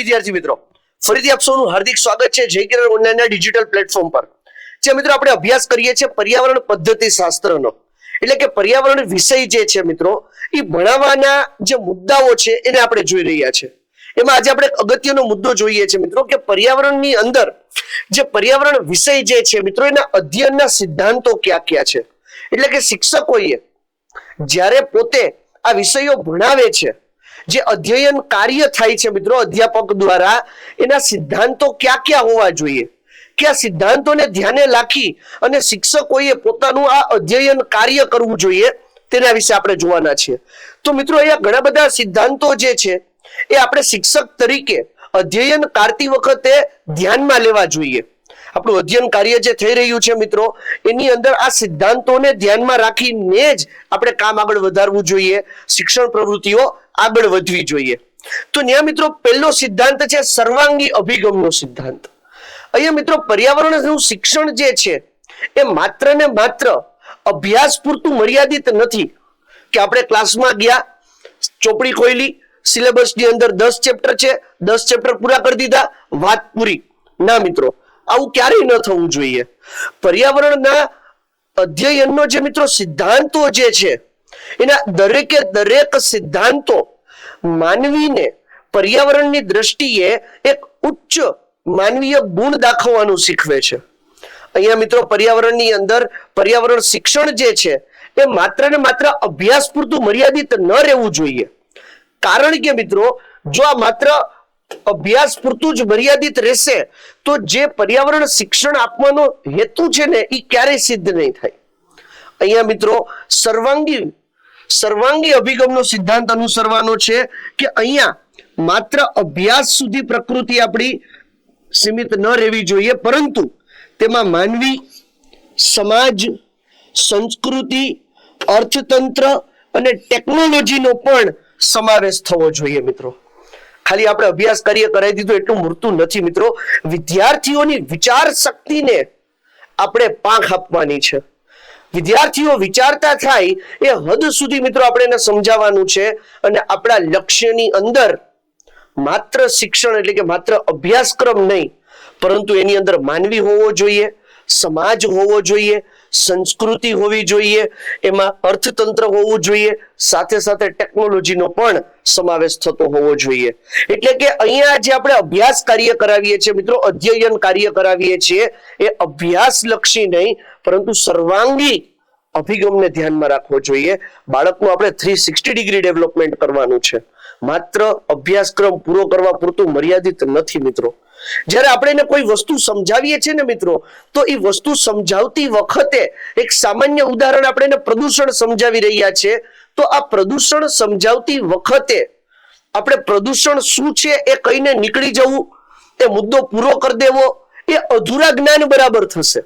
વિદ્યાર્થી મિત્રો. ફરીથી આપ સૌનું હાર્દિક સ્વાગત છે જય કિરણ ઓનલાઈનના ડિજિટલ પ્લેટફોર્મ પર. જે મિત્રો આપણે અભ્યાસ કરીએ છીએ પર્યાવરણ પદ્ધતિ શાસ્ત્રનો. એટલે કે પર્યાવરણ વિષય જે છે મિત્રો એ ભણાવવાના જે મુદ્દાઓ છે એને આપણે જોઈ રહ્યા છે. એમાં આજે આપણે અગત્યનો મુદ્દો જોઈએ છે મિત્રો કે પર્યાવરણની અંદર જે પર્યાવરણ વિષય જે છે મિત્રો, એના અધ્યયનના સિદ્ધાંતો ક્યાં ક્યાં છે? એટલે કે શિક્ષકોએ જ્યારે પોતે આ વિષયો ભણાવે છે જે અધ્યયન કાર્ય થાય છે મિત્રો અધ્યાપક દ્વારા, એના સિદ્ધાંતો ક્યાં ક્યાં હોવા જોઈએ? કે સિદ્ધાંતોને ધ્યાને રાખી અને શિક્ષકોએ પોતાનું આ અધ્યયન કાર્ય કરવું જોઈએ તેના વિશે આપણે જોવાના છીએ તો મિત્રો અહીંયા ઘણા બધા સિદ્ધાંતો જે છે, એ આપણે શિક્ષક તરીકે અધ્યયન કરતી વખતે ધ્યાનમાં લેવા જોઈએ. આપણું અધ્યયન કાર્ય જે થઈ રહ્યું છે મિત્રો, એની અંદર આ સિદ્ધાંતોને ધ્યાનમાં રાખીને જ આપણે કામ આગળ વધારવું જોઈએ, શિક્ષણ પ્રવૃત્તિઓ આગળ વધવી જોઈએ. તો ત્યાં મિત્રો, પહેલો સિદ્ધાંત છે સર્વાંગી અભિગમનો સિદ્ધાંત. અહીંયા મિત્રો પર્યાવરણનું શિક્ષણ જે છે, એ માત્ર ને માત્ર અભ્યાસ પૂરતું મર્યાદિત નથી. કે આપણે ક્લાસમાં ગયા, ચોપડી ખોઈલી સિલેબસની અંદર દસ ચેપ્ટર છે, દસ ચેપ્ટર પૂરા કરી દીધા, વાત પૂરી. ના મિત્રો આવું ક્યારેય ન થવું જોઈએ. પર્યાવરણના અધ્યયનનો જે મિત્રો સિદ્ધાંતો જે છે, એના દરેકે દરેક સિદ્ધાંતો માનવીને પર્યાવરણની દ્રષ્ટિએ એક ઉચ્ચ માનવીય ગુણ દાખવવાનું શીખવે છે. અહીંયા મિત્રો પર્યાવરણની અંદર પર્યાવરણ શિક્ષણ જે છે, એ માત્ર ને માત્ર અભ્યાસ પૂરતું મર્યાદિત ન રહેવું જોઈએ. કારણ કે મિત્રો, જો આ માત્ર અભ્યાસ પૂરતું જ મર્યાદિત રહેશે, તો જે પર્યાવરણ શિક્ષણ આપવાનો હેતુ છે ને એ ક્યારેય સિદ્ધ નહીં થાય. અહીંયા મિત્રો, સર્વાંગી સર્વાંગી અભિગમનો સિદ્ધાંત અનુસરવાનો છે કે અહીંયા માત્ર અભ્યાસ સુધી પ્રકૃતિ આપણી સીમિત ન રહેવી જોઈએ, પરંતુ તેમાં માનવી, સમાજ, સંસ્કૃતિ, અર્થતંત્ર અને ટેકનોલોજીનો પણ સમાવેશ થવો જોઈએ મિત્રો. ખાલી આપણે અભ્યાસ કાર્ય કરાવી દીધું, એટલું મૂર્તું નથી મિત્રો. વિદ્યાર્થીઓની વિચાર શક્તિને આપણે પાંખ આપવાની છે. વિદ્યાર્થીઓ વિચારતા થાય એ હદ સુધી મિત્રો આપણે એને સમજાવવાનું છે અને આપણા લક્ષ્યની અંદર માત્ર શિક્ષણ એટલે કે માત્ર અભ્યાસક્રમ નહીં, પરંતુ એની અંદર માનવી હોવો જોઈએ, સમાજ હોવો જોઈએ સંસ્કૃતિ હોવી જોઈએ, એમાં અર્થતંત્ર હોવું જોઈએ, સાથે સાથે ટેકનોલોજીનો પણ સમાવેશ થતો હોવો જોઈએ. એટલે કે અહીંયા જે આપણે અભ્યાસ કાર્ય કરાવીએ છીએ, મિત્રો, અધ્યયન કાર્ય કરાવીએ છીએ, એ અભ્યાસ લક્ષી નહીં, પરંતુ સર્વાંગી અભિગમને ધ્યાનમાં રાખવો જોઈએ. બાળકનું આપણે થ્રી સિક્સટી ડિગ્રી ડેવલપમેન્ટ કરવાનું છે. માત્ર અભ્યાસક્રમ પૂરો કરવા પૂરતું મર્યાદિત નથી, મિત્રો. જ્યારે આપણે એને કોઈ વસ્તુ સમજાવીએ છીએ ને મિત્રો, તો એ વસ્તુ સમજાવતી વખતે એક સામાન્ય ઉદાહરણ આપણે એને પ્રદૂષણ સમજાવી રહ્યા છે તો આ પ્રદૂષણ સમજાવતી વખતે આપણે પ્રદૂષણ શું છે એ કહીને નીકળી જવું, એ મુદ્દો પૂરો કરી દેવો, એ અધૂરા જ્ઞાન બરાબર થશે.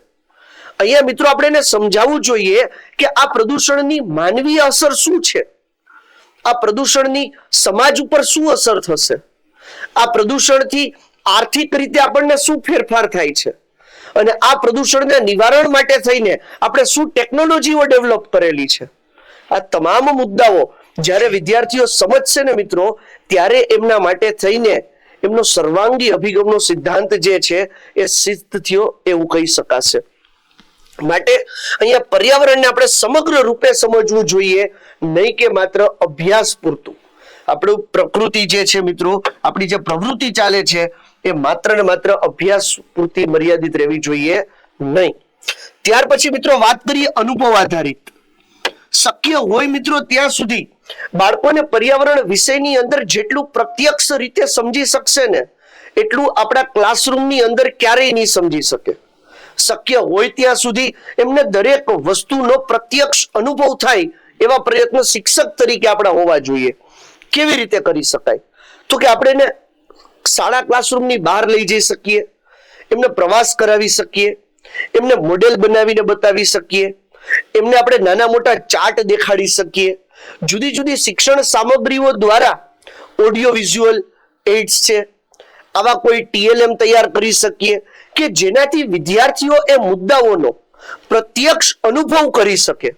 અહીંયા મિત્રો આપણે એને સમજાવવું જોઈએ કે આ પ્રદૂષણની માનવીય અસર શું છે? આ પ્રદૂષણની સમાજ ઉપર શું અસર થશે? આ પ્રદૂષણથી આર્થિક રીતે આપણને શું ફેરફાર થાય છે? અને આ પ્રદૂષણને નિવારણ માટે થઈને આપણે શું ટેકનોલોજીઓ ડેવલપ કરેલી છે? આ તમામ મુદ્દાઓ જ્યારે વિદ્યાર્થીઓ સમજશે ને મિત્રો, ત્યારે એમના માટે થઈને એમનો સર્વાંગી અભિગમનો સિદ્ધાંત જે છે એ સિદ્ધ થયો એવું કહી શકાશે. માટે અહીંયા પર્યાવરણને આપણે સમગ્ર રૂપે સમજવું જોઈએ, નહીં કે માત્ર અભ્યાસ પૂરતું. આપણું પ્રકૃતિ જે છે મિત્રો, આપણી જે પ્રવૃત્તિ ચાલે છે, એ માત્ર ને માત્ર અભ્યાસ પૂરતી મર્યાદિત રહેવી જોઈએ નહીં. ત્યાર પછી મિત્રો વાત કરીએ અનુભવ આધારિત. શક્ય હોય મિત્રો ત્યાં સુધી બાળકોને પર્યાવરણ વિષયની અંદર જેટલું પ્રત્યક્ષ રીતે સમજી શકશે ને, એટલું આપણા ક્લાસરૂમની અંદર ક્યારેય નહીં સમજી શકે. શક્ય હોય ત્યાં સુધી એમને દરેક વસ્તુનો પ્રત્યક્ષ અનુભવ થાય એવા પ્રયત્ન શિક્ષક તરીકે આપણા હોવા જોઈએ. કેવી રીતે કરી શકાય? તો કે આપણે એને શાળા ક્લાસરૂમની બહાર લઈ જઈ શકીએ, એમને પ્રવાસ કરાવી શકીએ, એમને મોડેલ બનાવીને બતાવી શકીએ, એમને આપણે નાના મોટા ચાર્ટ દેખાડી શકીએ. જુદી જુદી શિક્ષણ સામગ્રીઓ દ્વારા ઓડિયો વિઝ્યુઅલ એઇડ્સ છે. આવા કોઈ ટીએલએમ તૈયાર કરી શકીએ કે જેનાથી વિદ્યાર્થીઓ એ મુદ્દાઓનો પ્રત્યક્ષ અનુભવ કરી શકે.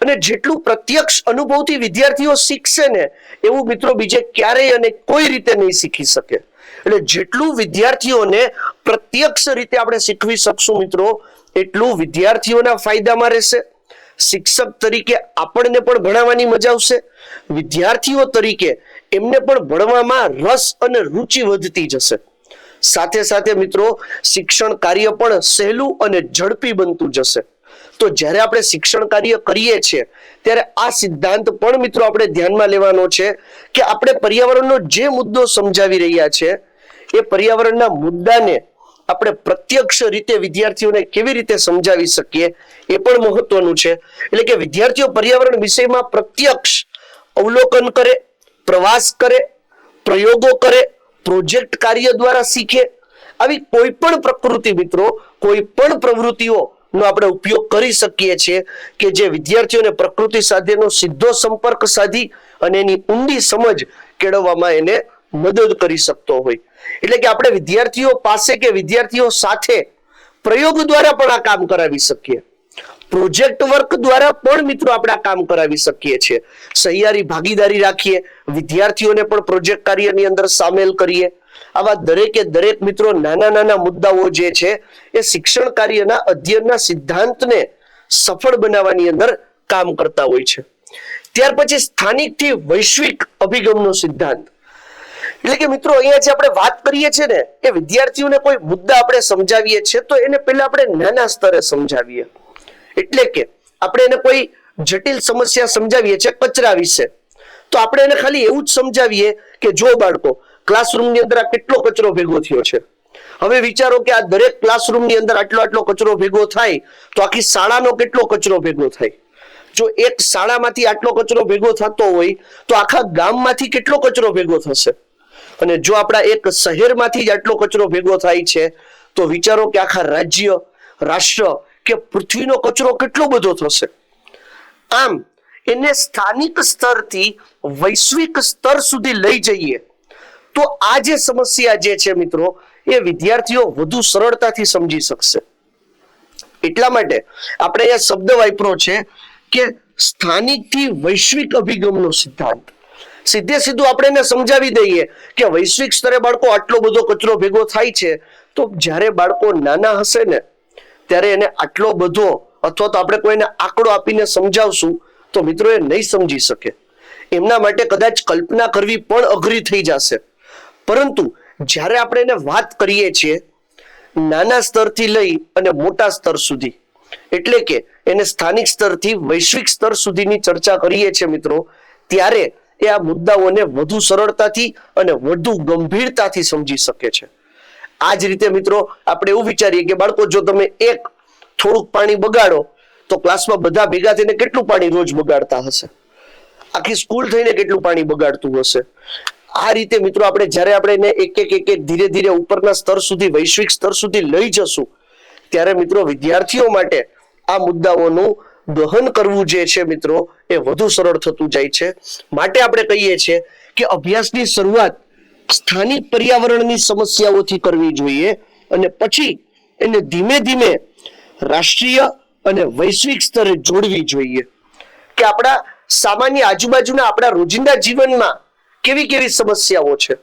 અને જેટલું પ્રત્યક્ષ અનુભવથી વિદ્યાર્થીઓ શીખશે ને, એવું મિત્રો બીજે ક્યારેય અને કોઈ રીતે નહીં શીખી શકે. એટલે જેટલું વિદ્યાર્થીઓને પ્રત્યક્ષ રીતે આપણે શીખવી શકશું મિત્રો, એટલું વિદ્યાર્થીઓના ફાયદામાં રહેશે. શિક્ષક તરીકે આપણને પણ ભણાવવાની મજા આવશે. વિદ્યાર્થીઓ તરીકે એમને પણ ભણવામાં રસ અને રુચિ વધતી જશે. સાથે સાથે મિત્રો, શિક્ષણ કાર્ય પણ સહેલું અને ઝડપી બનતું જશે. તો જ્યારે આપણે શિક્ષણ કાર્ય કરીએ છીએ, ત્યારે આ સિદ્ધાંત પણ મિત્રો આપણે ધ્યાનમાં લેવાનો છે કે આપણે પર્યાવરણનો જે મુદ્દો સમજાવી રહ્યા છે, એ પર્યાવરણના મુદ્દાને આપણે પ્રત્યક્ષ રીતે વિદ્યાર્થીઓને કેવી રીતે સમજાવી શકીએ, એ પણ મહત્વનું છે. એટલે કે વિદ્યાર્થીઓ પર્યાવરણ વિષયમાં પ્રત્યક્ષ અવલોકન કરે, પ્રવાસ કરે, પ્રયોગો કરે, પ્રોજેક્ટ કાર્ય દ્વારા શીખે. આવી કોઈ પણ પ્રકૃતિ મિત્રો, કોઈ પણ પ્રવૃત્તિઓ નો આપણે ઉપયોગ કરી શકીએ છીએ કે જે વિદ્યાર્થીઓને પ્રકૃતિ સાથેનો સીધો સંપર્ક સાધી અને એની ઊંડી સમજ કેળવવામાં એને મદદ કરી શકતો હોય. એટલે કે આપણે વિદ્યાર્થીઓ પાસે કે વિદ્યાર્થીઓ સાથે પ્રયોગ દ્વારા પણ આ કામ કરાવી શકીએ. પ્રોજેક્ટ વર્ક દ્વારા પણ મિત્રો આપણે કામ કરાવી શકીએ છીએ. સહિયારી ભાગીદારી રાખીએ, વિદ્યાર્થીઓને પણ પ્રોજેક્ટ કાર્યની અંદર સામેલ કરીએ. આવા દરેકે દરેક મિત્રો નાના નાના મુદ્દાઓ જે છે, એ શિક્ષણ કાર્યના અધ્યયનના સિદ્ધાંતને સફળ બનાવવાની અંદર કામ કરતા હોય છે. ત્યાર પછી સ્થાનિકથી વૈશ્વિક અભિગમનો સિદ્ધાંત. એટલે કે મિત્રો, અહીંયા જે આપણે વાત કરીએ છીએ ને, એ વિદ્યાર્થીઓને કોઈ મુદ્દા આપણે સમજાવીએ છીએ, તો એને પહેલા આપણે નાના સ્તરે સમજાવીએ. એટલે કે આપણે એને કોઈ જટિલ સમસ્યા સમજાવીએ છીએ કચરા વિશે. તો આપણે એને ખાલી એવું જ સમજાવીએ કે જો બાળકો ક્લાસરૂમની અંદર આ કેટલો કચરો ભેગો થયો છે? હવે વિચારો કે આ દરેક ક્લાસરૂમની અંદર આટલો આટલો કચરો ભેગો થાય, તો આખી શાળાનો કેટલો કચરો ભેગો થાય? જો એક શાળામાંથી આટલો કચરો ભેગો થતો હોય, તો આખા ગામમાંથી કેટલો કચરો ભેગો થશે? અને જો આપણા એક શહેરમાંથી જ આટલો કચરો ભેગો થાય છે, તો વિચારો કે આખા રાજ્ય, રાષ્ટ્ર કે પૃથ્વીનો કચરો કેટલો બધો થશે? આમ, એને સ્થાનિક સ્તરથી વૈશ્વિક સ્તર સુધી લઈ જઈએ તો આ જે સમસ્યા જે છે મિત્રો, એ વિદ્યાર્થીઓ વધુ સરળતાથી સમજી શકશે. એટલા માટે આપણે અહીંયા શબ્દ વાપરો છે કે સ્થાનિકથી વૈશ્વિક અભિગમનો સિદ્ધાંત. સીધે સીધું આપણે એને સમજાવી દઈએ કે વૈશ્વિક સ્તરે બાળકો આટલો બધો કચરો ભેગો થાય છે, તો જ્યારે બાળકો નાના હશે ને, ત્યારે એને આટલો બધો અથવા તો આપણે કોઈને આંકડો આપીને સમજાવશું, તો મિત્રો એ નહીં સમજી શકે. એમના માટે કદાચ કલ્પના કરવી પણ અઘરી થઈ જશે. પરંતુ જ્યારે આપણે એને વાત કરીએ છીએ, નાના સ્તરથી લઈ અને મોટા સ્તર સુધી, એટલે કે એને સ્થાનિક સ્તરથી વૈશ્વિક સ્તર સુધીની ચર્ચા કરીએ છીએ મિત્રો, ત્યારે એ આ મુદ્દાઓને વધુ સરળતાથી અને વધુ ગંભીરતાથી સમજી શકે છે. આ જ રીતે મિત્રો, આપણે એવું વિચારીએ કે બાળકો, જો તમે એક થોડુંક પાણી બગાડો, તો ક્લાસમાં બધા ભેગા થઈને કેટલું પાણી રોજ બગાડતા હશે? આખી સ્કૂલ થઈને કેટલું પાણી બગાડતું હશે? આ રીતે મિત્રો આપણે જ્યારે આપણે એને એક એક એક ધીરે ધીરે ઉપરના સ્તર સુધી, વૈશ્વિક સ્તર સુધી લઈ જશું, ત્યારે મિત્રો વિદ્યાર્થીઓ માટે આ મુદ્દાઓનું દહન કરવું જે છે મિત્રો, એ વધુ સરળ થતું જાય છે. માટે આપણે કહીએ છીએ કે અભ્યાસની શરૂઆત સ્થાનિક પર્યાવરણની સમસ્યાઓથી કરવી જોઈએ અને પછી એને ધીમે ધીમે રાષ્ટ્રીય અને વૈશ્વિક સ્તરે જોડવી જોઈએ. કે આપણા સામાન્ય આજુબાજુના આપણા રોજિંદા જીવનમાં કેવી કેવી સમસ્યાઓ છે?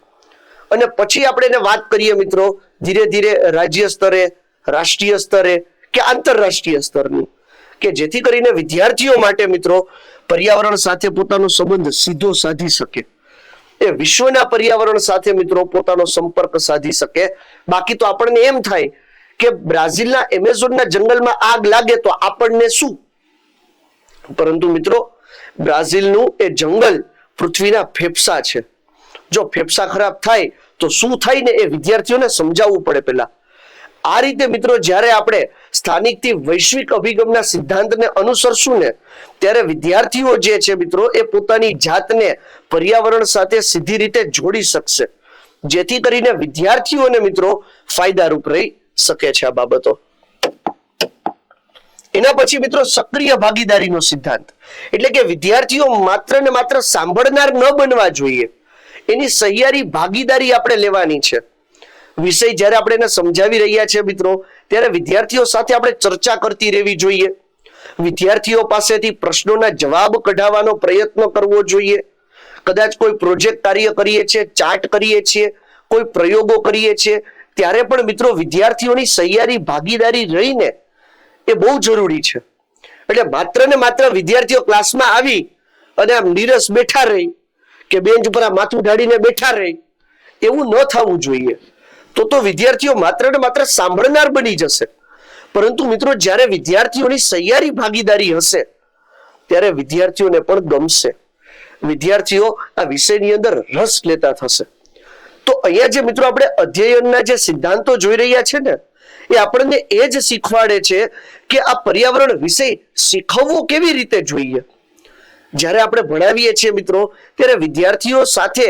અને પછી આપણે એને વાત કરીએ મિત્રો, ધીરે ધીરે રાજ્ય સ્તરે, રાષ્ટ્રીય સ્તરે કે આંતરરાષ્ટ્રીય સ્તરની. કે જેથી કરીને વિદ્યાર્થીઓ માટે મિત્રો, પર્યાવરણ સાથે પોતાનો સંબંધ સીધો સાધી શકે. એ વિશ્વના પર્યાવરણ સાથે મિત્રો પોતાનો સંપર્ક સાધી શકે. બાકી તો આપણને એમ થાય કે બ્રાઝિલના એમેઝોનના જંગલમાં આગ લાગે તો આપણને શું? પરંતુ મિત્રો, બ્રાઝિલનું એ જંગલ પૃથ્વીના ફેફસા છે. જો ફેફસા ખરાબ થાય, તો શું થાય ને એ વિદ્યાર્થીઓને સમજાવવું પડે પેલા આ રીતે મિત્રો, જ્યારે આપણે સ્થાનિકથી વૈશ્વિક અભિગમના સિદ્ધાંતને અનુસરશું ને, ત્યારે વિદ્યાર્થીઓ જે છે મિત્રો, એ પોતાની જાતને પર્યાવરણ સાથે સીધી રીતે જોડી શકશે. જેથી કરીને વિદ્યાર્થીઓને મિત્રો ફાયદારૂપ રહી શકે છે આ બાબતો. એના પછી મિત્રો સક્રિય ભાગીદારીનો સિદ્ધાંત. એટલે કે વિદ્યાર્થીઓ માત્ર ને માત્ર સાંભળનાર ન બનવા જોઈએ. એની સહિયારી ભાગીદારી આપણે લેવાની છે. વિષય જ્યારે આપણે એને સમજાવી રહ્યા છીએ મિત્રો, ત્યારે વિદ્યાર્થીઓ સાથે આપણે ચર્ચા કરતી રહેવી જોઈએ. વિદ્યાર્થીઓ પાસેથી પ્રશ્નોના જવાબ કઢાવવાનો પ્રયત્ન કરવો જોઈએ. કદાચ કોઈ પ્રોજેક્ટ કાર્ય કરીએ છીએ, ચાર્ટ કરીએ છીએ, કોઈ પ્રયોગો કરીએ છીએ, ત્યારે પણ મિત્રો વિદ્યાર્થીઓની સહિયારી ભાગીદારી રહીને એ બહુ જરૂરી છે. એટલે માત્ર ને માત્ર વિદ્યાર્થીઓ ક્લાસમાં આવી અને આમ નીરસ બેઠા રહી કે બેન્ચ ઉપર આ માથું ઢાળીને બેઠા રહી, એવું ન થવું જોઈએ. તો તો વિદ્યાર્થીઓ માત્ર ને માત્ર સાંભળનાર બની જશે. પરંતુ મિત્રો જ્યારે વિદ્યાર્થીઓની સહિયારી ભાગીદારી હશે, ત્યારે વિદ્યાર્થીઓને પણ ગમશે. વિદ્યાર્થીઓ આ વિષયની અંદર રસ લેતા થશે. તો અહીંયા જે મિત્રો આપણે અધ્યયનના જે સિદ્ધાંતો જોઈ રહ્યા છે ને એ આપણને એ જ શીખવાડે છે કે આ પર્યાવરણ વિષય શીખવવો કેવી રીતે જોઈએ? જ્યારે આપણે ભણાવીએ છીએ મિત્રો, ત્યારે વિદ્યાર્થીઓ સાથે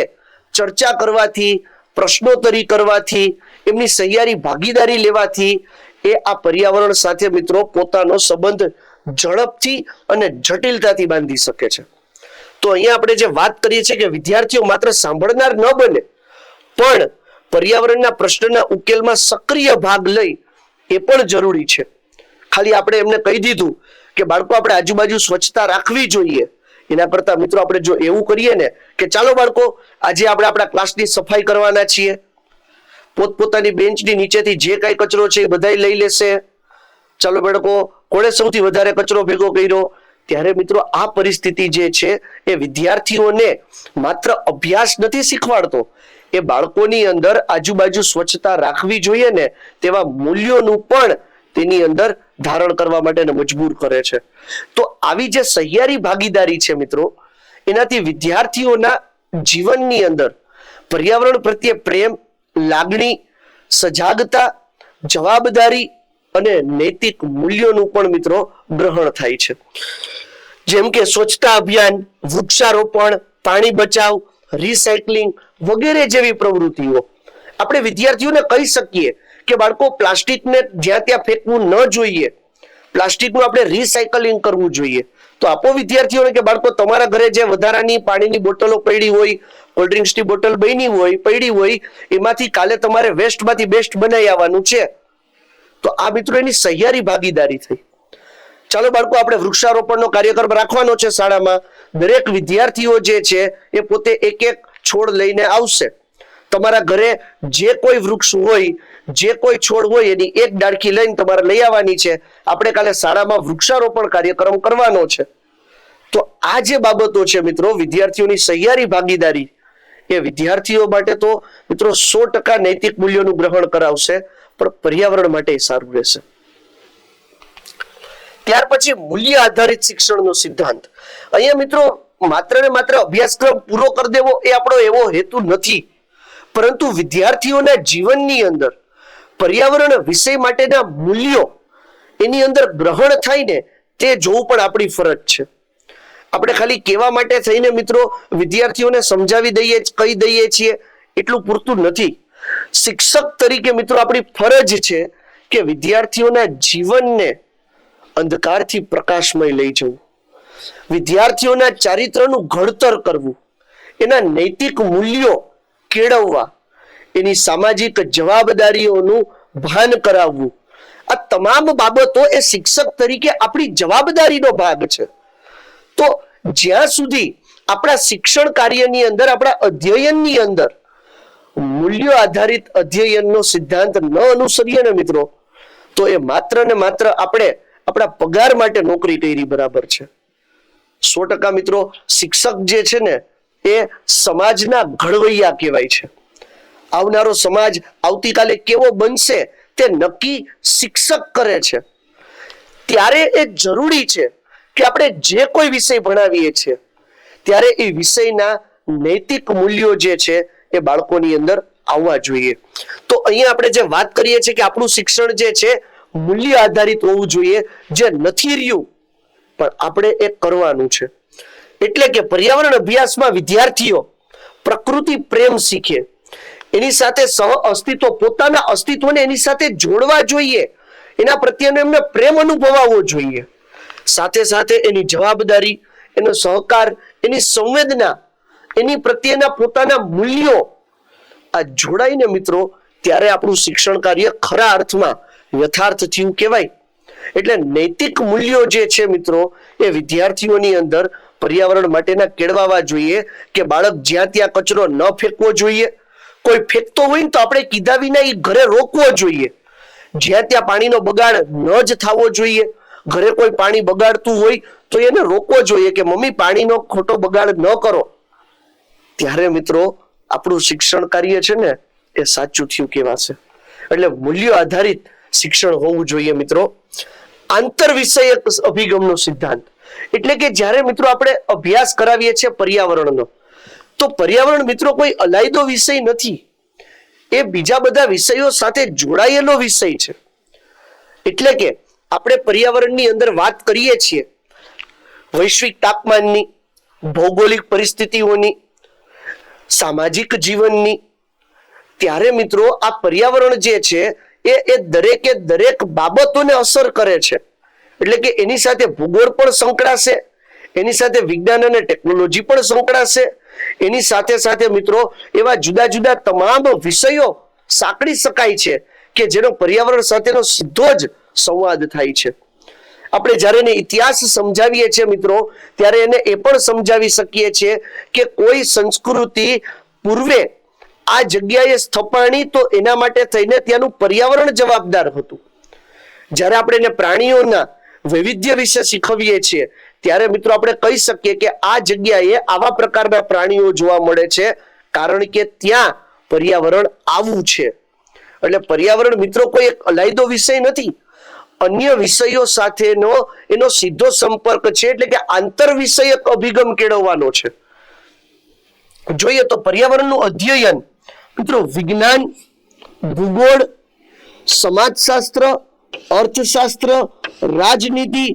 ચર્ચા કરવાથી, પ્રશ્નોત્તરી કરવાથી, એમની સહિયારી ભાગીદારી લેવાથી એ આ પર્યાવરણ સાથે મિત્રો પોતાનો સંબંધ ઝડપથી અને જટિલતાથી બાંધી શકે છે. તો અહીંયા આપણે જે વાત કરીએ છીએ કે વિદ્યાર્થીઓ માત્ર સાંભળનાર ન બને, પણ પર્યાવરણના પ્રશ્નના ઉકેલમાં સક્રિય ભાગ લઈ એ પણ જરૂરી છે. ખાલી આપણે એમને કહી દીધું કે બાળકો આપણે આજુબાજુ સ્વચ્છતા રાખવી જોઈએ. એના કરતા મિત્રો આપણે જો એવું કરીએ ને કે ચાલો બાળકો, આજે આપણે આપણા ક્લાસની સફાઈ કરવાના છીએ. પોતપોતાની બેન્ચની નીચેથી જે કાંઈ કચરો છે એ બધા લઈ લેશે. ચાલો બાળકો, કોણે સૌથી વધારે કચરો ભેગો કર્યો? ત્યારે મિત્રો આ પરિસ્થિતિ જે છે એ વિદ્યાર્થીઓને માત્ર અભ્યાસ નથી શીખવાડતો એ બાળકોની અંદર આજુબાજુ સ્વચ્છતા રાખવી જોઈએ ને તેવા મૂલ્યોનું પણ તેની અંદર ધારણ કરવા માટે મજબૂર કરે છે. તો આવી જે સહિયારી ભાગીદારી છે મિત્રો, એનાથી વિદ્યાર્થીઓના જીવનની અંદર પર્યાવરણ પ્રત્યે પ્રેમ, લાગણી, સજાગતા, જવાબદારી અને નૈતિક મૂલ્યોનું પણ મિત્રો ગ્રહણ થાય છે. જેમ કે સ્વચ્છતા અભિયાન, વૃક્ષારોપણ, પાણી બચાવ રિસાયકલિંગ વગેરે જેવી પ્રવૃત્તિઓ. આપણે વિદ્યાર્થીઓને કહી શકીએ કે બાળકો, પ્લાસ્ટિકને જ્યાં ત્યાં ફેંકવું ન જોઈએ. પ્લાસ્ટિકનું આપણે રિસાયકલિંગ કરવું જોઈએ. તો આપો વિદ્યાર્થીઓને કે બાળકો, તમારા ઘરે જે વધારાની પાણીની બોટલો પડી હોય કોલ્ડ ડ્રિંક્સની બોટલ બની હોય, પડી હોય, એમાંથી કાલે તમારે વેસ્ટમાંથી બેસ્ટ બનાવી આવવાનું છે. તો આ મિત્રો એની સહિયારી ભાગીદારી થઈ. ચાલો બાળકો, આપણે વૃક્ષારોપણનો કાર્યક્રમ રાખવાનો છે શાળામાં. દરેક વિદ્યાર્થીઓ જે છે એ પોતે એક એક છોડ લઈને આવશે. તમારા ઘરે જે કોઈ વૃક્ષ હોય, જે કોઈ છોડ હોય એની એક ડાળખી લઈને તમારે લઈ આવવાની છે. આપણે કાલે શાળામાં વૃક્ષારોપણ કાર્યક્રમ કરવાનો છે. તો આ જે બાબતો છે મિત્રો, વિદ્યાર્થીઓની સહિયારી ભાગીદારી, એ વિદ્યાર્થીઓ માટે તો મિત્રો સો ટકા નૈતિક મૂલ્યોનું ગ્રહણ કરાવશે, પણ પર્યાવરણ માટે સારું રહેશે. ત્યાર પછી મૂલ્ય આધારિત શિક્ષણનો સિદ્ધાંત. અહીંયા મિત્રો, માત્ર ને માત્ર અભ્યાસક્રમ પૂરો કરી દેવો એ આપણો એવો હેતુ નથી. પરંતુ વિદ્યાર્થીઓના જીવનની અંદર પર્યાવરણ વિષય માટેના મૂલ્યો એની અંદર ગ્રહણ થાય ને તે જોવું પણ આપણી ફરજ છે. આપણે ખાલી કહેવા માટે થઈને મિત્રો વિદ્યાર્થીઓને સમજાવી દઈએ, કહી દઈએ છીએ, એટલું પૂરતું નથી. શિક્ષક તરીકે મિત્રો આપણી ફરજ છે કે વિદ્યાર્થીઓના જીવનને અંધકારથી પ્રકાશમય લઈ જવું. વિદ્યાર્થીઓના ચારિત્રનું ઘડતર કરવું. એના નૈતિક મૂલ્યો કેળવવા. એની સામાજિક જવાબદારીઓનું ભાન કરાવવું. આ તમામ બાબતો એ શિક્ષક તરીકે આપણી જવાબદારીનો ભાગ છે. તો જ્યાં સુધી આપણા શિક્ષણ કાર્યની અંદર, આપણા અધ્યયનની અંદર મૂલ્યો આધારિત અધ્યયનનો સિદ્ધાંત ન અનુસરીએ ને મિત્રો, તો એ માત્ર ને માત્ર આપણે આપણા પગાર માટે નોકરી કરી બરાબર છે. સો ટકા મિત્રો, શિક્ષક જે છે ને, એ સમાજના ઘડવૈયા કહેવાય છે. આવનારો સમાજ આવતીકાલે કેવો બનશે તે નક્કી શિક્ષક કરે છે. ત્યારે એ જરૂરી છે કે આપણે જે કોઈ વિષય ભણાવીએ છીએ, ત્યારે એ વિષયના નૈતિક મૂલ્યો જે છે એ બાળકોની અંદર આવવા જોઈએ. તો અહીંયા આપણે જે વાત કરીએ છીએ કે આપણું શિક્ષણ જે છે મૂલ્ય આધારિત હોવું જોઈએ જે નથી રહ્યું. પણ આપણે એ કરવાનું છે. એટલે કે પર્યાવરણ અભ્યાસમાં વિદ્યાર્થીઓ પ્રકૃતિ પ્રેમ શીખે. એની સાથે સહ અસ્તિત્વ, પોતાના અસ્તિત્વને એની સાથે જોડવા જોઈએ. એના પ્રત્યેનો એમને પ્રેમ અનુભવાવવો જોઈએ. સાથે સાથે એની જવાબદારી, એનો સહકાર, એની સંવેદના, એની પ્રત્યેના પોતાના મૂલ્યો આ જોડાઈને મિત્રો, ત્યારે આપણું શિક્ષણ કાર્ય ખરા અર્થમાં યથાર્થ થયું કહેવાય. એટલે નૈતિક મૂલ્યો જે છે મિત્રો, એ વિદ્યાર્થીઓની અંદર પર્યાવરણ માટેના કેળવાવા જોઈએ કે બાળક જ્યાં ત્યાં કચરો ન ફેંકવો જોઈએ. કોઈ ફેંકતો હોય ને તો આપણે કીધા વિના એ ઘરે રોકવો જોઈએ. જ્યાં ત્યાં પાણીનો બગાડ ન જ થવો જોઈએ, ઘરે કોઈ પાણી બગાડતું હોય તો એને રોકવો જોઈએ કે મમ્મી પાણીનો ખોટો બગાડ ન કરો. ત્યારે મિત્રો, આપણું શિક્ષણ કાર્ય છે ને એ સાચું થયું કહેવાશે. એટલે મૂલ્ય આધારિત શિક્ષણ હોવું જોઈએ મિત્રો. આંતર વિષયક અભિગમનો સિદ્ધાંત. એટલે કે જ્યારે મિત્રો આપણે અભ્યાસ કરાવીએ છીએ પર્યાવરણનો, તો પર્યાવરણ મિત્રો કોઈ અલાયદો વિષય નથી. એ બીજા બધા વિષયો સાથે જોડાયેલો વિષય છે. એટલે કે આપણે પર્યાવરણની અંદર વાત કરીએ છીએ. વૈશ્વિક તાપમાનની, ભૌગોલિક પરિસ્થિતિઓની, સામાજિક જીવનની. ત્યારે મિત્રો આ પર્યાવરણ જે છે એ એ દરેકે દરેક બાબતોને અસર કરે છે. એટલે કે એની સાથે ભૂગોળ પણ સંકળાશે, એની સાથે વિજ્ઞાન અને ટેકનોલોજી પણ સંકળાશે, એની સાથે સાથે મિત્રો એવા જુદા જુદા તમામ વિષયો સાંકળી શકાય છે કે જેનો પર્યાવરણ સાથેનો સીધો જ સંવાદ થાય છે. આપણે જ્યારે એને ઇતિહાસ સમજાવીએ છીએ મિત્રો, ત્યારે એને એ પણ સમજાવી શકીએ છીએ કે કોઈ સંસ્કૃતિ પૂર્વે આ જગ્યાએ સ્થપાણી તો એના માટે થઈને ત્યાંનું પર્યાવરણ જવાબદાર હતું. જ્યારે આપણે એને પ્રાણીઓના વૈવિધ્ય વિશે શીખવીએ છીએ, ત્યારે મિત્રો આપણે કહી શકીએ કે આ જગ્યાએ આવા પ્રકારના પ્રાણીઓ જોવા મળે છે, કારણ કે ત્યાં પર્યાવરણ આવું છે. એટલે પર્યાવરણ મિત્રો કોઈ એક અલાયદો વિષય નથી. અન્ય વિષયો સાથેનો એનો સીધો સંપર્ક છે, એટલે કે આંતર વિષયક અભિગમ કેળવવાનો છે. જોઈએ તો પર્યાવરણનું અધ્યયન મિત્રો, વિજ્ઞાન, ભૂગોળ, સમાજશાસ્ત્ર, અર્થશાસ્ત્ર, રાજનીતિ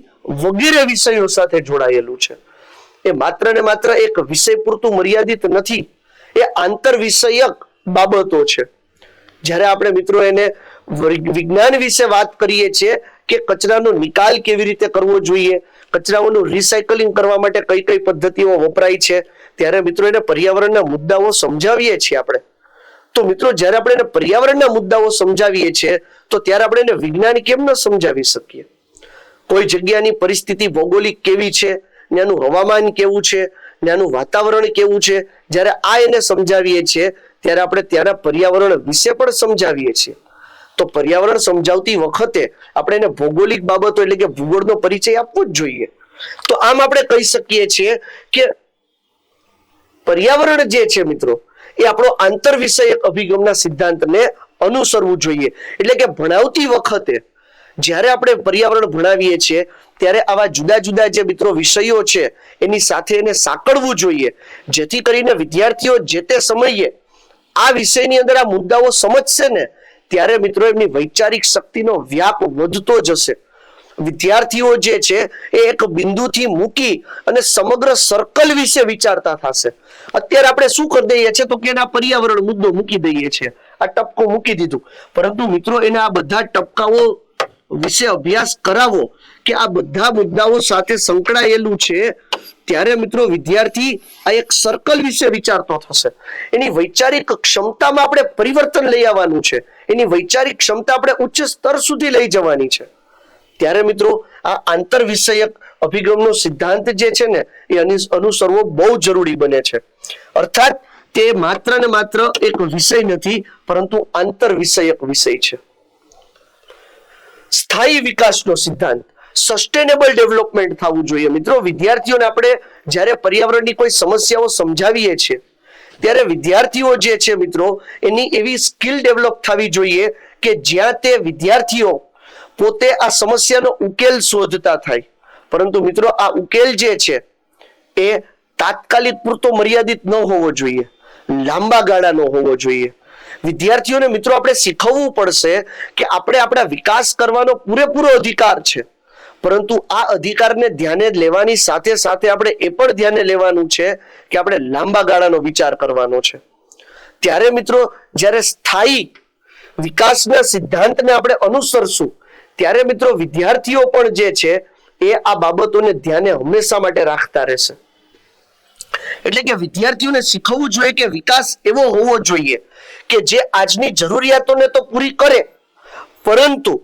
વગેરે વિષયો સાથે જોડાયેલું છે. એ માત્ર ને માત્ર એક વિષય પૂરતું મર્યાદિત નથી, એ આંતર વિષયક બાબતો છે. જ્યારે આપણે મિત્રો એને વિજ્ઞાન વિશે વાત કરીએ છીએ કે કચરાનો નિકાલ કેવી રીતે કરવો જોઈએ, કચરાઓનું રિસાયકલિંગ કરવા માટે કઈ કઈ પદ્ધતિઓ વપરાય છે, ત્યારે મિત્રો એને પર્યાવરણના મુદ્દાઓ સમજાવીએ છીએ આપણે. તો મિત્રો, જ્યારે આપણે એને પર્યાવરણના મુદ્દાઓ સમજાવીએ છીએ, તો ત્યારે આપણે એને વિજ્ઞાન કેમ ન સમજાવી શકીએ? કોઈ જગ્યાની પરિસ્થિતિ ભૌગોલિક કેવી છે? ત્યાંનું હવામાન કેવું છે? ત્યાંનું વાતાવરણ કેવું છે? જ્યારે આ એને સમજાવીએ છીએ, ત્યારે આપણે ત્યાંના પર્યાવરણ વિશે પણ સમજાવીએ છીએ. તો પર્યાવરણ સમજાવતી વખતે આપણે એને ભૌગોલિક બાબતો એટલે કે ભૂગોળનો પરિચય આપવો જ જોઈએ. તો આમ આપણે કહી શકીએ છીએ કે પર્યાવરણ જે છે મિત્રો એ આપણો આંતર વિષયક અભિગમના સિદ્ધાંતને અનુસરવું જોઈએ. એટલે કે ભણાવતી વખતે જ્યારે આપણે પર્યાવરણ ભણાવીએ છીએ, ત્યારે આવા જુદા જુદા જે મિત્રો વિષયો છે, એની સાથે એને સાંકળવું જોઈએ. જેથી કરીને વિદ્યાર્થીઓ જે તે સમયે આ વિષયની અંદર આ મુદ્દાઓ સમજશે ને, ત્યારે મિત્રો એમની વૈચારિક શક્તિનો વ્યાપ વધતો જશે. વિદ્યાર્થીઓ જે છે, એ એક બિંદુથી મૂકી અને સમગ્ર સર્કલ વિશે વિચારતા થશે. અત્યારે આપણે શું કરી દઈએ છીએ? તો કે એના પર્યાવરણ મુદ્દો મૂકી દઈએ છીએ. આ ટપકો મૂકી દીધું. પરંતુ મિત્રો, એને આ બધા ટપકાઓ વિશે અભ્યાસ કરાવો કે આ બધા મુદ્દાઓ સાથે સંકળાયેલું છે, ત્યારે મિત્રો વિદ્યાર્થી આ એક સર્કલ વિશે વિચારતો થશે. એની વૈચારિક ક્ષમતામાં આપણે પરિવર્તન લઈ આવવાનું છે. એની વૈચારિક ક્ષમતા આપણે ઉચ્ચ સ્તર સુધી લઈ જવાની છે. ત્યારે મિત્રો આ આંતર વિષયક અભિગમનો સિદ્ધાંત જે છે ને, એ અનુસરવો બહુ જરૂરી બને છે. અર્થાત તે માત્ર ને માત્ર એક વિષય નથી, પરંતુ આંતર વિષયક વિષય છે. સ્થાયી વિકાસનો સિદ્ધાંત. સસ્ટેનેબલ ડેવલપમેન્ટ થવું જોઈએ. મિત્રો, વિદ્યાર્થીઓને આપણે જ્યારે પર્યાવરણની કોઈ સમસ્યાઓ સમજાવીએ છીએ, ત્યારે વિદ્યાર્થીઓ જે છે મિત્રો, એની એવી સ્કિલ ડેવલપ થવી જોઈએ કે જ્યાં તે વિદ્યાર્થીઓ પોતે આ સમસ્યાનો ઉકેલ શોધતા થાય. પરંતુ મિત્રો, આ ઉકેલ જે છે, એ તાત્કાલિક પૂરતો મર્યાદિત ન હોવો જોઈએ. લાંબા ગાળાનો હોવો જોઈએ. વિદ્યાર્થીઓને મિત્રો, આપણે શીખવવું પડશે કે આપણે આપણા વિકાસ કરવાનો પૂરેપૂરો અધિકાર છે. પરંતુ આ અધિકારને ધ્યાને લેવાની સાથે સાથે આપણે એ પણ ધ્યાને લેવાનું છે કે આપણે લાંબા ગાળાનો વિચાર કરવાનો છે. ત્યારે મિત્રો, જ્યારે સ્થાયી વિકાસના સિદ્ધાંતને આપણે અનુસરશું ત્યારે મિત્રો વિદ્યાર્થીઓ પણ જે છે, એ આ બાબતોને ધ્યાને હંમેશા માટે રાખતા રહેશે. એટલે કે વિદ્યાર્થીઓને શીખવવું જોઈએ કે વિકાસ એવો હોવો જોઈએ કે જે આજની જરૂરિયાતોને તો પૂરી કરે, પરંતુ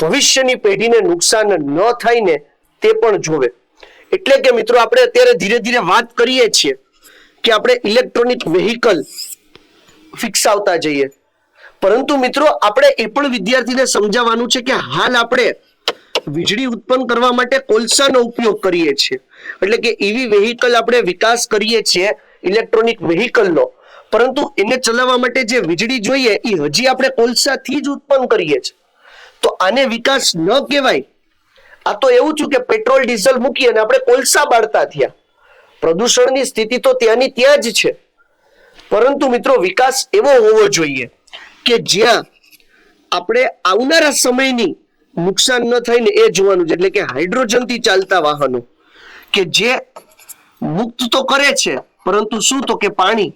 ભવિષ્યની પેઢીને નુકસાન ન થાય ને તે પણ જોવે. એટલે કે મિત્રો આપણે અત્યારે ધીરે ધીરે વાત કરીએ છીએ કે આપણે ઇલેક્ટ્રોનિક વેહિકલ વિકસાવતા જઈએ. પરંતુ મિત્રો, આપણે એ પણ વિદ્યાર્થીને સમજાવવાનું છે કે હાલ આપણે વીજળી ઉત્પન્ન કરવા માટે કોલસાનો ઉપયોગ કરીએ છીએ. એટલે કે ઈવી વેહિકલ આપણે વિકાસ કરીએ છીએ ઇલેક્ટ્રોનિક વેહિકલનો પરંતુ એને ચલાવવા માટે જે વીજળી જોઈએ એ હજી આપણે કોલસાથી જ ઉત્પન્ન કરીએ છીએ. તો આને વિકાસ ન કહેવાય. આ તો એવું છું કે પેટ્રોલ, ડીઝલ મૂકી અને આપણે કોલસા બાળતા થયા. પ્રદૂષણની સ્થિતિ તો ત્યાંની ત્યાં જ છે. પરંતુ મિત્રો, વિકાસ એવો હોવો જોઈએ. કે જ્યાં આપણે આવનારા સમયની નુકસાન ન થાય ને એ જોવાનું છે. એટલે કે હાઇડ્રોજનથી ચાલતા વાહનો કે જે મુક્ત તો કરે છે, પરંતુ શું તો કે પાણી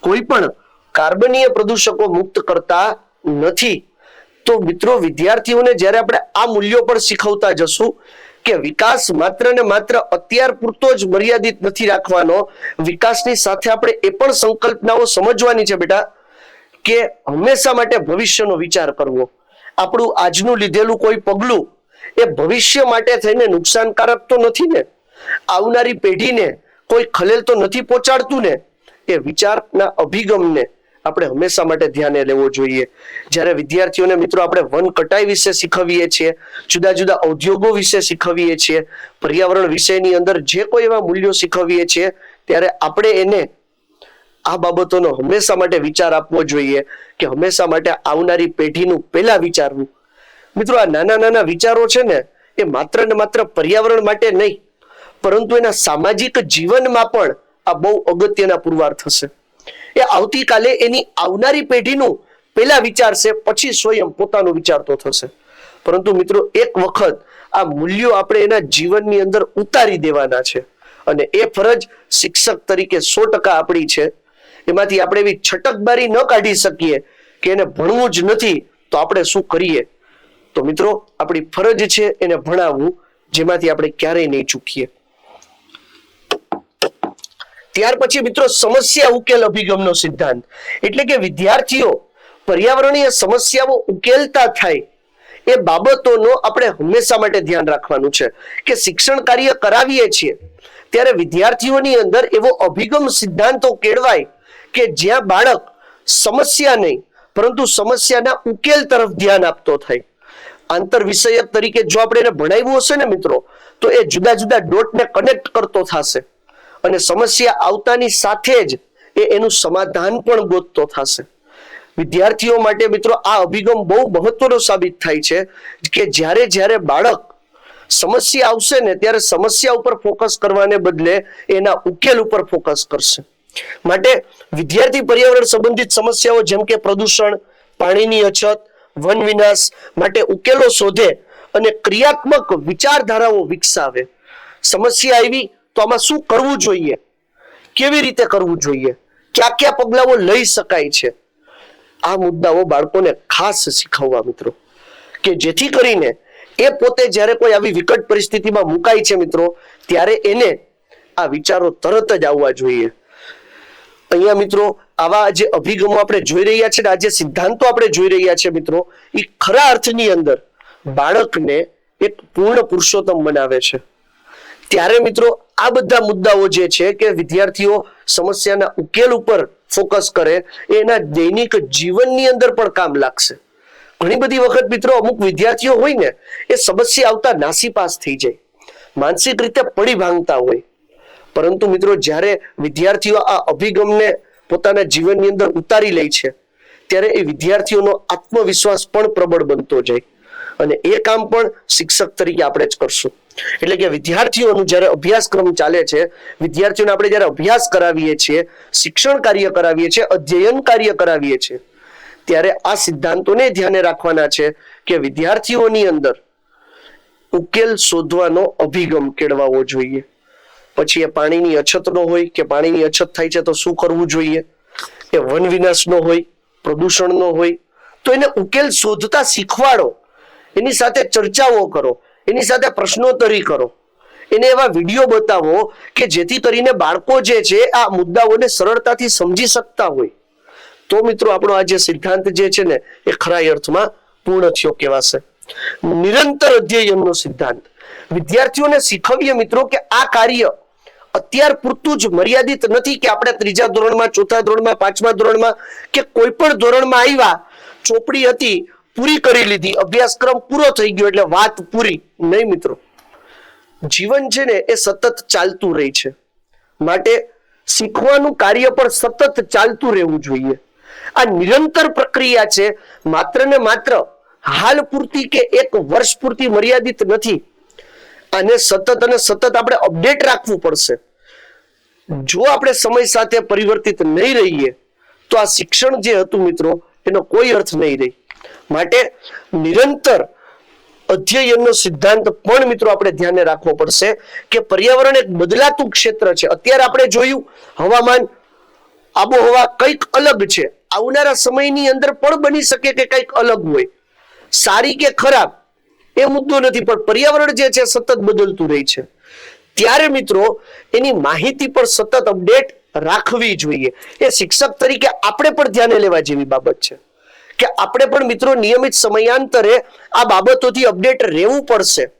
કોઈ પણ કાર્બનીય પ્રદૂષકો મુક્ત કરતા નથી. તો મિત્રો, વિદ્યાર્થીઓને જ્યારે આપણે આ મૂલ્યો પર શીખવતા જશું કે વિકાસ માત્ર ને માત્ર અત્યાર પૂરતો જ મર્યાદિત નથી રાખવાનો, વિકાસની સાથે આપણે એ પણ સંકલ્પનાઓ સમજવાની છે બેટા. કે હંમેશા માટે ભવિષ્યનો વિચાર કરવો. આપણું આજનું લીધેલું કોઈ પગલું એ ભવિષ્ય માટે થઈને નુકસાનકારક તો નથી ને? આવનારી પેઢીને કોઈ ખલેલ તો નથી પહોંચાડતું ને? એ વિચારના અભિગમને આપણે હંમેશા માટે ધ્યાને લેવો જોઈએ. જ્યારે વિદ્યાર્થીઓને મિત્રો આપણે વન કટાઈ વિશે શીખવીએ છીએ, જુદા જુદા ઉદ્યોગો વિશે શીખવીએ છીએ, પર્યાવરણ વિષયની અંદર જે કોઈ એવા મૂલ્યો શીખવીએ છીએ, ત્યારે આપણે એને આ બાબતોનો હંમેશા માટે વિચાર આપવો જોઈએ કે હંમેશા માટે આવનારી પેઢીનું પહેલા વિચારવું. મિત્રો, આ નાના નાના વિચારો છે ને, એ માત્ર ને માત્ર પર્યાવરણ માટે નહીં, પરંતુ એના સામાજિક જીવનમાં પણ આ બહુ અગત્યના પુરવાર થશે. એ આવતીકાલે એની આવનારી પેઢીનું પહેલા વિચારશે, પછી સ્વયં પોતાનું વિચારતો થશે. પરંતુ મિત્રો, એક વખત આ મૂલ્યો આપણે એના જીવનની અંદર ઉતારી દેવાના છે. અને એ ફરજ શિક્ષક તરીકે સો ટકા આપણી છે. એમાંથી આપણે એવી છટકબારી ન કાઢી શકીએ કે એને ભણવું જ નથી, તો આપણે શું કરીએ? તો મિત્રો, આપણી ફરજ છે એને ભણાવવું, જેમાંથી આપણે ક્યારેય નહીં ચૂકીએ. ત્યાર પછી મિત્રો, સમસ્યા ઉકેલ અભિગમનો સિદ્ધાંત. એટલે કે વિદ્યાર્થીઓ, પર્યાવરણીય સમસ્યાઓ ઉકેલતા થાય, એ બાબતોનો આપણે હંમેશા માટે ધ્યાન રાખવાનું છે કે શિક્ષણ કાર્ય કરાવીએ છીએ, ત્યારે વિદ્યાર્થીઓની અંદર એવો અભિગમ સિદ્ધાંતો કેળવાય કે જ્યાં બાળક સમસ્યા નહીં, પરંતુ સમસ્યાના ઉકેલ તરફ ધ્યાન આપતો થાય. આંતર વિષયક તરીકે જો આપણે એને ભણાવ્યું હશે ને મિત્રો, તો એ જુદા જુદા ડોટને કનેક્ટ કરતો થશે. અને સમસ્યા આવતાની સાથે જ એ એનું સમાધાન પણ ગોતતો થશે. વિદ્યાર્થીઓ માટે મિત્રો આ અભિગમ બહુ મહત્વનો સાબિત થાય છે કે જ્યારે જ્યારે બાળક સમસ્યા આવશે ને ત્યારે સમસ્યા ઉપર ફોકસ કરવાને બદલે એના ઉકેલ ઉપર ફોકસ કરશે. માટે વિદ્યાર્થી પર્યાવરણ સંબંધિત સમસ્યાઓ જેમ કે પ્રદૂષણ, પાણીની અછત, વન વિનાશ માટે ઉકેલો શોધે અને ક્રિયાત્મક વિચારધારાઓ વિકસાવે. સમસ્યા આવી તો આમાં શું કરવું જોઈએ? કેવી રીતે કરવું જોઈએ? કયા કયા પગલાઓ લઈ શકાય છે? આ મુદ્દાઓ બાળકોને ખાસ શીખવવા મિત્રો. કે જેથી કરીને એ પોતે જ્યારે કોઈ આવી વિકટ પરિસ્થિતિમાં મુકાય છે મિત્રો, ત્યારે એને આ વિચારો તરત જ આવવા જોઈએ. અહીંયા મિત્રો, આવા જે અભિગમો આપણે જોઈ રહ્યા છે આ જે સિદ્ધાંતો આપણે જોઈ રહ્યા છે મિત્રો એ ખરા અર્થની અંદર બાળકને એક પૂર્ણ પુરુષોત્તમ બનાવે છે. ત્યારે મિત્રો, આ બધા મુદ્દાઓ જે છે કે વિદ્યાર્થીઓ સમસ્યાના ઉકેલ ઉપર ફોકસ કરે એના દૈનિક જીવનની અંદર પણ કામ લાગશે. ઘણી બધી વખત મિત્રો, અમુક વિદ્યાર્થીઓ હોય ને, એ સમસ્યા આવતા નાસીપાસ થઈ જાય. માનસિક રીતે પડી ભાંગતા હોય. પરંતુ મિત્રો જ્યારે વિદ્યાર્થીઓ આ અભિગમને પોતાના જીવનની અંદર ઉતારી લે છે, ત્યારે એ વિદ્યાર્થીઓનો આત્મવિશ્વાસ પણ પ્રબળ બનતો જાય. અને એ કામ પણ શિક્ષક તરીકે આપણે જ કરશું. એટલે કે વિદ્યાર્થીઓનું જ્યારે અભ્યાસક્રમ ચાલે છે, વિદ્યાર્થીઓને આપણે જ્યારે અભ્યાસ કરાવીએ છીએ, શિક્ષણ કાર્ય કરાવીએ છીએ, અધ્યયન કાર્ય કરાવીએ છીએ, ત્યારે આ સિદ્ધાંતોને ધ્યાને રાખવાના છે કે વિદ્યાર્થીઓની અંદર ઉકેલ શોધવાનો અભિગમ કેળવાવો જોઈએ. પછી એ પાણીની અછતનો હોય કે પાણીની અછત થાય છે તો શું કરવું જોઈએ? એ વન વિનાશનો હોય પ્રદૂષણનો હોય, તો એને ઉકેલ શોધતા શીખવાડો. એની સાથે ચર્ચાઓ કરો, એની સાથે પ્રશ્નોત્તરી કરો. એને એવા વીડિયો બતાવો કે જેથી કરીને બાળકો જે છે આ મુદ્દાઓને સરળતાથી સમજી શકતા હોય. તો મિત્રો આપણો આ જે સિદ્ધાંત જે છે ને, એ ખરા અર્થમાં પૂર્ણ થયો કહેવાશે. નિરંતર અધ્યયનનો સિદ્ધાંત. વિદ્યાર્થીઓને શીખવીએ મિત્રો કે આ કાર્ય અત્યાર પૂરતું જ મર્યાદિત નથી કે આપણે ત્રીજા ધોરણમાં, ચોથા ધોરણમાં, પાંચમા ધોરણમાં કે કોઈ પણ ધોરણમાં આવ્યા, ચોપડી હતી, પૂરી કરી લીધી, અભ્યાસક્રમ પૂરો થઈ ગયો એટલે વાત પૂરી. નહીં મિત્રો. જીવન છે ને એ સતત ચાલતું રહે છે. માટે શીખવાનું કાર્ય પણ સતત ચાલતું રહેવું જોઈએ. આ નિરંતર પ્રક્રિયા છે, માત્ર ને માત્ર હાલ પૂરતી કે એક વર્ષ પૂરતી મર્યાદિત નથી. આને સતત અને સતત આપણે અપડેટ રાખવું પડશે. જો આપણે સમય સાથે પરિવર્તિત નહીં રહીએ, તો આ શિક્ષણ જે હતું મિત્રો, એનો કોઈ અર્થ નહીં રહી. માટે નિરંતર અધ્યયનનો સિદ્ધાંત પણ મિત્રો આપણે ધ્યાને રાખવો પડશે કે પર્યાવરણ એક બદલાતું ક્ષેત્ર છે. અત્યારે આપણે જોયું, હવામાન, આબોહવા કંઈક અલગ છે. આવનારા સમયની અંદર પણ બની શકે કે કંઈક અલગ હોય. સારી કે ખરાબ એ મુદ્દો નથી, પણ પર્યાવરણ જે છે સતત બદલતું રહે છે. ત્યારે મિત્રો, એની માહિતી પર સતત અપડેટ રાખવી જોઈએ. એ શિક્ષક તરીકે આપણે પણ ધ્યાને લેવા જેવી બાબત છે. કે આપણે પણ મિત્રો નિયમિત સમયાંતરે આ બાબતોથી અપડેટ રહેવું પડશે.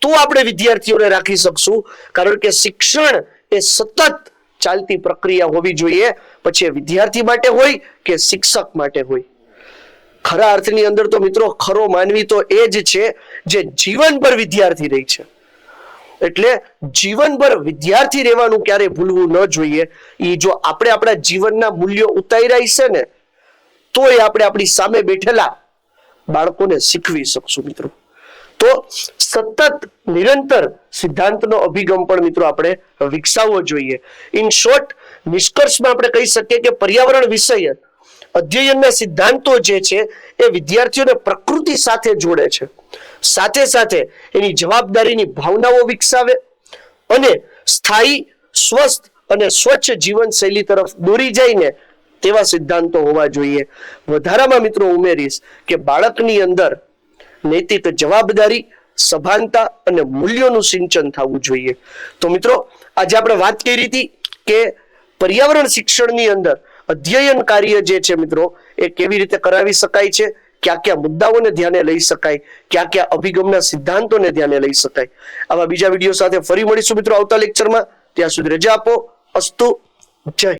તો આપણે વિદ્યાર્થીઓને રાખી શકશું, કારણ કે શિક્ષણ એ સતત ચાલતી પ્રક્રિયા હોવી જોઈએ. પછી વિદ્યાર્થી માટે હોય કે શિક્ષક માટે હોય. ખરા અર્થની અંદર તો મિત્રો ખરો માનવી તો એ જ છે જે જીવનભર વિદ્યાર્થી રહી છે. એટલે જીવનભર વિદ્યાર્થી રહેવાનું ક્યારે ભૂલવું ન જોઈએ. એ જો આપણે આપણા જીવનના મૂલ્યો ઉતાર્યા છે ને તો એ આપણે આપણી સામે બેઠેલા બાળકોને શીખવી શકશું મિત્રો. તો સતત નિરંતર સિદ્ધાંતનો અભિગમ પણ મિત્રો આપણે વિકસાવવો જોઈએ. ઇન શોર્ટ નિષ્કર્ષમાં આપણે કહી શકીએ કે પર્યાવરણ વિષય અધ્યયનના સિદ્ધાંતો જે છે એ વિદ્યાર્થીઓને પ્રકૃતિ સાથે જોડે છે. સાથે સાથે એની જવાબદારીની ભાવનાઓ વિકસાવે અને સ્થાયી, સ્વસ્થ અને સ્વચ્છ જીવનશૈલી તરફ દોરી જઈને તેવા સિદ્ધાંતો હોવા જોઈએ. વધારામાં મિત્રો ઉમેરીશ કે બાળકની અંદર નૈતિક જવાબદારી, સભાનતા અને મૂલ્યોનું સિંચન થવું જોઈએ. તો મિત્રો, આજે આપણે વાત કરી હતી કે પર્યાવરણ શિક્ષણની અંદર અધ્યયન કાર્ય જે છે મિત્રો, એ કેવી રીતે કરાવી શકાય છે? ક્યાં ક્યાં મુદ્દાઓને ધ્યાને લઈ શકાય? ક્યાં ક્યાં અભિગમના સિદ્ધાંતોને ધ્યાને લઈ શકાય? આવા બીજા વીડિયો સાથે ફરી મળીશું મિત્રો આવતા લેક્ચરમાં ત્યાં સુધી રજા આપો. અસ્તુ. જય.